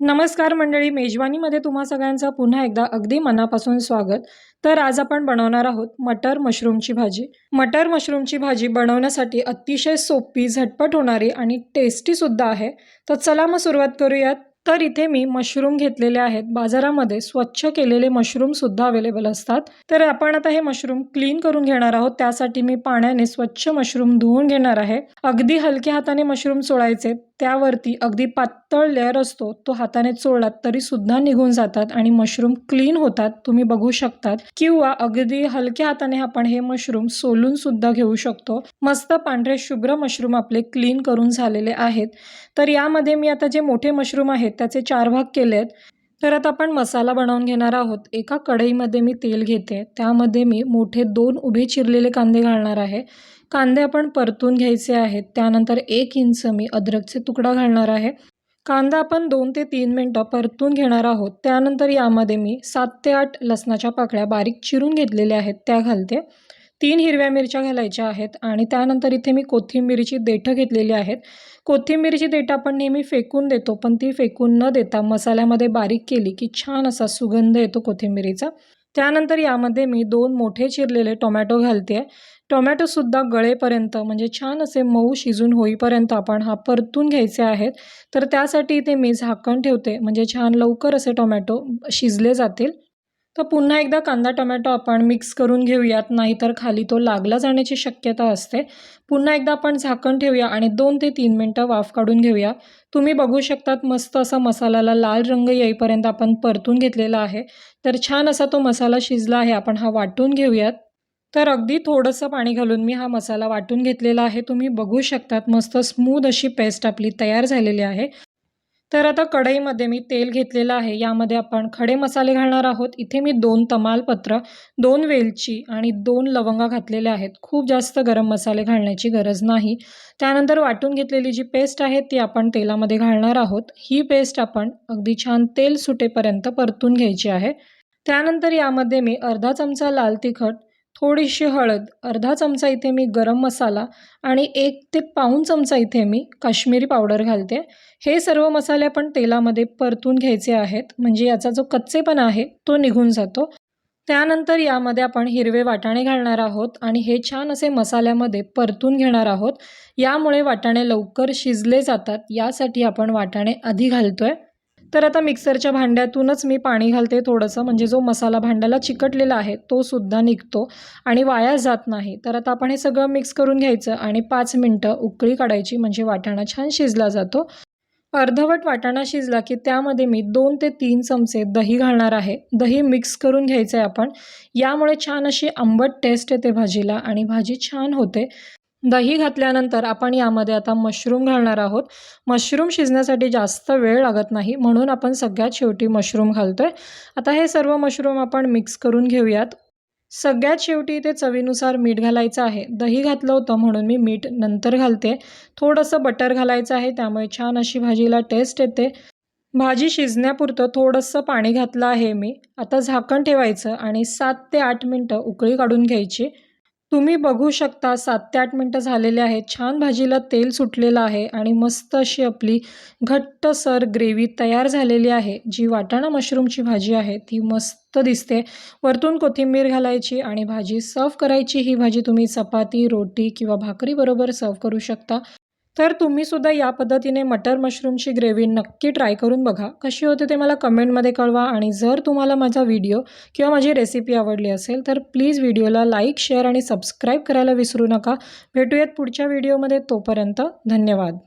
नमस्कार मंडळी मेजवानीमध्ये तुम्हा सगळ्यांचं पुन्हा एकदा अगदी मनापासून स्वागत. तर आज आपण बनवणार आहोत मटर मशरूमची भाजी. मटर मशरूमची भाजी बनवण्यासाठी अतिशय सोपी झटपट होणारी आणि टेस्टीसुद्धा आहे. तर चला मग सुरुवात करूयात. तर इथे मी मशरूम घेतलेले आहेत. बाजारामध्ये स्वच्छ केलेले मशरूमसुद्धा अवेलेबल असतात. तर आपण आता हे मशरूम क्लीन करून घेणार आहोत. त्यासाठी मी पाण्याने स्वच्छ मशरूम धुवून घेणार आहे. अगदी हलक्या हाताने मशरूम सोडायचे त्यावरती अगदी पातळ लेअर असतो तो हाताने चोळलात तरी सुद्धा निघून जातात आणि मशरूम क्लीन होतात तुम्ही बघू शकतात. किंवा अगदी हलक्या हाताने आपण हे मशरूम सोलून सुद्धा घेऊ शकतो. मस्त पांढरे शुभ्र मशरूम आपले क्लीन करून झालेले आहेत. तर यामध्ये मी आता जे मोठे मशरूम आहेत त्याचे चार भाग केले आहेत तर आता आपण मसाला बनवून घेणार आहोत. एका कढईमध्ये मी तेल घेते. त्यामध्ये मी मोठे दोन उभे चिरलेले कांदे घालणार आहे. कांदे आपण परतून घ्यायचे आहेत. त्यानंतर एक इंच मी अद्रकचे तुकडा घालणार आहे. कांदा आपण दोन ते तीन मिनटं परतून घेणार आहोत. त्यानंतर यामध्ये मी सात ते आठ लसणाच्या पाकळ्या बारीक चिरून घेतलेल्या आहेत. त्या घालते. तीन हिरव्या मिरच्या घालायच्या आहेत आणि त्यानंतर इथे मी कोथिंबीरीची देठं घेतलेली आहेत. कोथिंबीरीची देठं आपण नेहमी फेकून देतो पण ती फेकून न देता मसाल्यामध्ये बारीक केली की छान असा सुगंध येतो कोथिंबीरीचा. त्यानंतर यामध्ये मी दोन मोठे चिरलेले टोमॅटो घालते. टोमॅटोसुद्धा गळेपर्यंत म्हणजे छान असे मऊ शिजून होईपर्यंत आपण हा परतून घ्यायचे आहेत. तर त्यासाठी इथे मी झाकण ठेवते म्हणजे छान लवकर असे टोमॅटो शिजले जातील. तर पुन्हा एकदा कांदा टोमॅटो आपण मिक्स करून घेऊयात नाहीतर खाली तो लागला जाण्याची शक्यता असते. पुन्हा एकदा आपण झाकण ठेवूया आणि दोन ते तीन मिनटं वाफ काढून घेऊया. तुम्ही बघू शकतात मस्त असा मसाल्याला लाल रंग येईपर्यंत आपण परतून घेतलेला आहे. तर छान असा तो मसाला शिजला आहे आपण हा वाटून घेऊयात. तर अगदी थोडंसं पाणी घालून मी हा मसाला वाटून घेतलेला आहे. तुम्ही बघू शकतात मस्त स्मूद अशी पेस्ट आपली तयार झालेली आहे. तर आता कढईमध्ये मी तेल घेतलेलं आहे. यामध्ये आपण खडे मसाले घालणार आहोत. इथे मी दोन तमालपत्र दोन वेलची आणि दोन लवंगा घातलेल्या आहेत. खूप जास्त गरम मसाले घालण्याची गरज नाही. त्यानंतर वाटून घेतलेली जी पेस्ट आहे ती आपण तेलामध्ये घालणार आहोत. ही पेस्ट आपण अगदी छान तेल सुटेपर्यंत परतून घ्यायची आहे. त्यानंतर यामध्ये मी अर्धा चमचा लाल तिखट थोडीशी हळद अर्धा चमचा इथे मी गरम मसाला आणि एक ते पाऊण चमचा इथे मी काश्मीरी पावडर घालते. हे सर्व मसाले आपण तेलामध्ये परतून घ्यायचे आहेत. म्हणजे याचा जो कच्चेपणा आहे तो निघून जातो. त्यानंतर यामध्ये आपण हिरवे वाटाणे घालणार आहोत आणि हे छान असे मसाल्यामध्ये परतून घेणार आहोत. यामुळे वाटाणे लवकर शिजले जातात. यासाठी आपण वाटाणे आधी घालतो आहे तर आता मिक्सरच्या भांड्यातूनच मी पाणी घालते थोडंसं. म्हणजे जो मसाला भांड्याला चिकटलेला आहे तो सुद्धा निघतो आणि वाया जात नाही. तर आता आपण हे सगळं मिक्स करून घ्यायचं आणि पाच मिनटं उकळी काढायची म्हणजे वाटाणा छान शिजला जातो. अर्धवट वाटाणा शिजला की त्यामध्ये मी दोन ते तीन चमचे दही घालणार आहे. दही मिक्स करून घ्यायचं आहे आपण. यामुळे छान अशी आंबट टेस्ट येते भाजीला आणि भाजी छान होते. दही घातल्यानंतर आपण यामध्ये आता मशरूम घालणार आहोत. मशरूम शिजण्यासाठी जास्त वेळ लागत नाही म्हणून आपण सगळ्यात शेवटी मशरूम घालतो आहे आता हे सर्व मशरूम आपण मिक्स करून घेऊयात. सगळ्यात शेवटी ते चवीनुसार मीठ घालायचं आहे. दही घातलं होतं म्हणून मी मीठ नंतर घालते. थोडंसं बटर घालायचं आहे त्यामुळे छान अशी भाजीला टेस्ट येते. भाजी शिजण्यापुरतं थोडंसं पाणी घातलं आहे मी. आता झाकण ठेवायचं आणि सात ते आठ मिनटं उकळी काढून घ्यायची. तुम्ही बघू शकता सात ते आठ मिनटं झालेले आहेत. छान भाजीला तेल सुटलेलं आहे आणि मस्त अशी आपली घट्टसर ग्रेव्ही तयार झालेली आहे. जी वाटाणा मशरूमची भाजी आहे ती मस्त दिसते. वरतून कोथिंबीर घालायची आणि भाजी सर्व करायची. ही भाजी तुम्ही चपाती रोटी किंवा भाकरीबरोबर सर्व करू शकता. तर तुम्हीसुद्धा या पद्धतीने मटर मशरूमची ग्रेव्ही नक्की ट्राय करून बघा. कशी होते ते मला कमेंटमध्ये कळवा आणि जर तुम्हाला माझा व्हिडिओ किंवा माझी रेसिपी आवडली असेल तर प्लीज व्हिडिओला लाईक शेअर आणि सबस्क्राईब करायला विसरू नका. भेटूयात पुढच्या व्हिडिओमध्ये तोपर्यंत धन्यवाद.